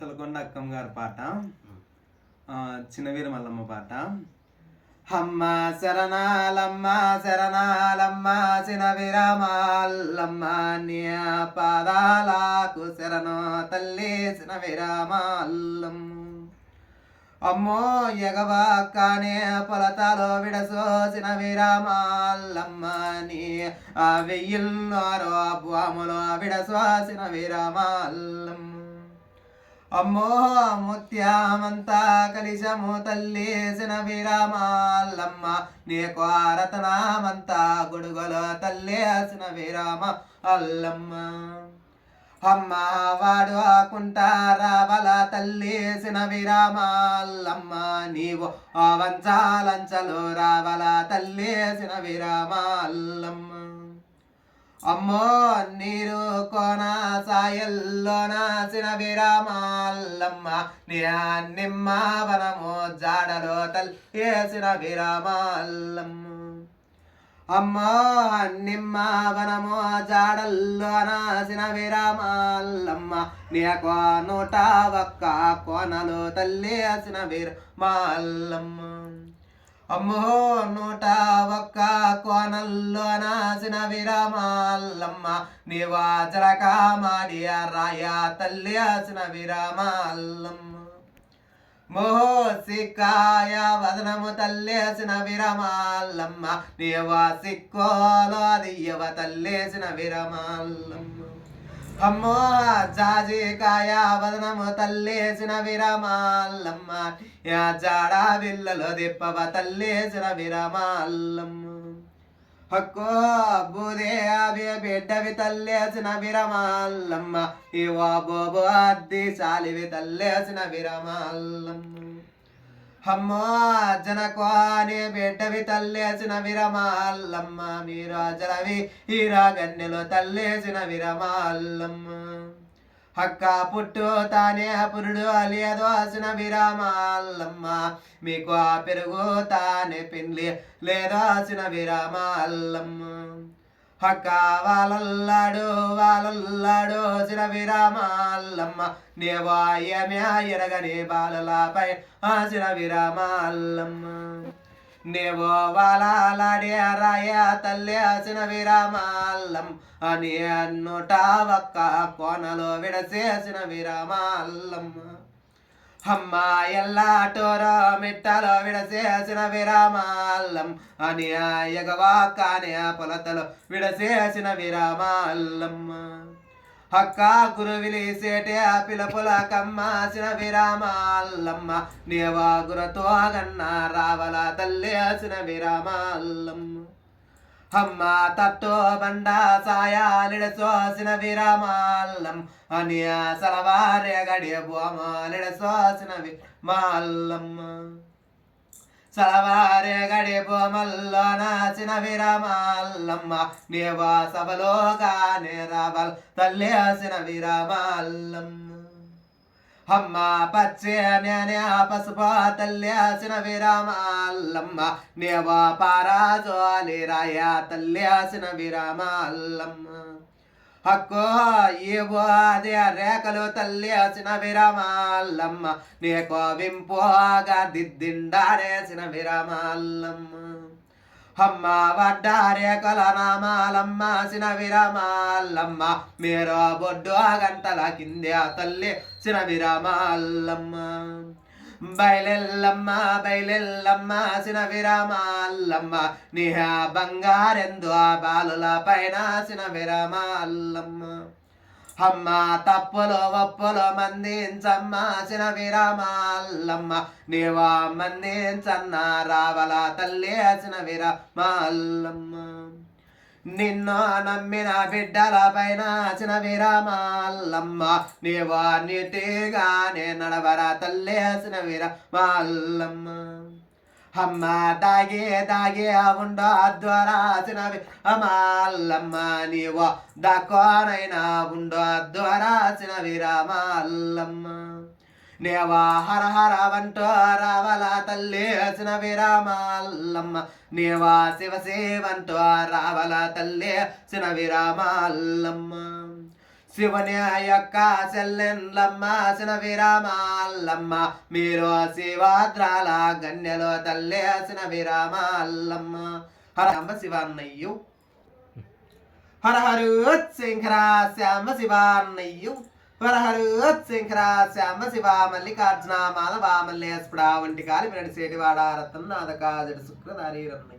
తలకొండ అక్కమ్మ గారి పాట. చిన్నవీర మల్లమ్మ పాట. అమ్మ శరణాలమ్మ శరణాలమ్మ చిన్నవీర మల్లమ్మ నీ పాదాలకు శరణు తల్లి చిన్నవీర మల్లమ్మ. అమ్మో ఎగవాకానే పొలతాలో విడసోసిన విరామాల్లమ్మ నీ ఆ వెయ్యిల్లోరో భూములో విడసోసిన విరామాల్లమ్మ అమ్మో ముత్యామంతా కలిశము తల్లేసిన విరామాల్లమ్మ నీకు రతనామంతా గొడుగులో తల్లేసిన విరామ అల్లమ్మ. అమ్మ వాడు ఆకుంటా రావల తల్లేసిన విరామాల్లమ్మ నీవు ఆ వంచాలంచలు రావల తల్లేసిన విరామాల్లమ్మ అమ్మో నీరు కోన సాయల్లో నాసిన విరామాల్లమ్మ నీ నిమ్మ వనము జాడలో తల్లేసిన విరామాల్లమ్మ. అమ్మో నిమ్మ వనము జాడల్లో నాసిన విరామాల్లమ్మ నీకో నూట ఒక్క తల్లి అచ్చిన విరమాల్లమ్మ. అమ్మో నూట ఒక్క కోనల్లో నాసిన విరామాల్లమ్మ. నీవా జలక మాడి రాయ తల్లి ఆసిన విరామాల్లమ్మ. మోహో సిక్కాయ వదనము తల్లేసిన విరమాల్లమ్మ. నీవా సిక్కోలో దియ్యవ తల్లేసిన విరమాల్లమ్మ. అమ్మో జాజికాయ వదనము తల్లేసిన విరమాల్లమ్మ. యా జాడా విల్లలో దిప్పవ తల్లేసిన విరమాల్లమ్మ. హక్కో బూదే అవి బిడ్డవి తల్లేసిన విరమాల్లమ్మ. ఇవా బోబో అద్ది చాలివి తల్లేసిన విరమాల్లమ్మ. అమ్మో జనకోని బిడ్డవి తల్లేసిన విరమాల్లమ్మ. మీరు జలవి హీరా గన్నెలో తల్లేసిన విరమాల్లమ్మ. హక్క పుట్టు తానే పురుడు లేదోసిన విరామాల్లమ్మ. మీకు ఆ పెరుగు తానే పిండ్లి లేదోసిన విరామాల్లమ్మ. హక్క వాళ్ళల్లాడు వాళ్ళల్లాడు సిన విరామాల్లమ్మ నేవాయమే ఎరగని బాలలపై ఆ విరామాల్లమ్మ నేవో వాలాడే రాయ తల్లి ఆసిన విరామాల్లం అని అన్నుట ఒక్క కోనలో విడసేసిన విరామాల్లమ్మ అమ్మ ఎల్లాటోరో మిట్టలో విడసేసిన విరామాల్లం. అని ఎగవాకానే పొలతలో విడసేసిన విరామాల్లమ్మ అక్క గురువిలి సేటే పిలపుల కమ్మాసిన విరామాల్లమ్మ నేవా గురతో గన్న రావల తల్లేసిన విరామాల్లమ్మ అమ్మ తత్తో బండ సాయాలిడ సోసిన విరామాల్లం. అని సలవారే గడియ బోమాలిడ సోసిన విమాల్లమ్మ సలవారే గడి బొమ్మల్లో నాచిన విరామాల్లమ్మ నీవా సభలోగానే రావల్ తల్లి ఆసిన విరామాల్లమ్మ అమ్మ పచ్చే నేనే పసుపు తల్లి విరామాల్లమ్మ నీవా పారాజోలి రాయ తల్లి ఆసిన విరామాల్లమ్మ హక్కో ఏవో అదే రేఖలు తల్లి ఆసిన విరామాల్లమ్మ నీకో వింపోగా దిద్దిండారేసిన విరామాల్లమ్మ అమ్మ వడ్డారే కొల నామాలమ్మాసిన విరమాలమ్మ మీరు బొడ్డు గంటల కింద తల్లి సిన విరమాలమ్మ బయలెల్లమ్మ బయలెల్లమ్మ సిన విరామాల్లమ్మ నిహ బంగారెందు ఆ బాలుల పైన సిన విరామాల్లమ్మ అమ్మ తప్పులు ఒప్పులు మందించమ్మాసిన విరామాల్లమ్మ నీవా మందించన్న రావల తల్లి అసిన విరామాల్లమ్మ నిన్ను నమ్మిన బిడ్డల పైన చిన విరామాల్లమ్మ నీవా నీటిగానే నడవరా తల్లి అసిన విరామాల్లమ్మ అమ్మ దాగే దాగే ఉండో ద్వారాసినవి అమాల్లమ్మ నీవో దక్కోనైనా ఉండో ద్వారాసిన విరామాల్లమ్మ నేవా హర హర వంటో రావల తల్లి అసిన విరామాల్లమ్మ నేవా శివ శివంటో రావల తల్లి అసిన విరామాల్లమ్మ శివుని యొక్క సెల్లెన్లమ్మ సిన విరామాల్లమ్మ మీరు శివాద్రాల గన్యలో తల్లి సిన విరామాల్లమ్మ హర అమ్మ శివాన్నయ్యు. హర హరు శంకర శ్యామ శివాన్నయ్యు. హర హరు శంకర శ్యామ శివ మల్లికార్జున మాధవ మల్లేశ్వడ వంటి కాలి నడిచేటివాడ రత్నాథ కాజడి శుక్రధారి రత్న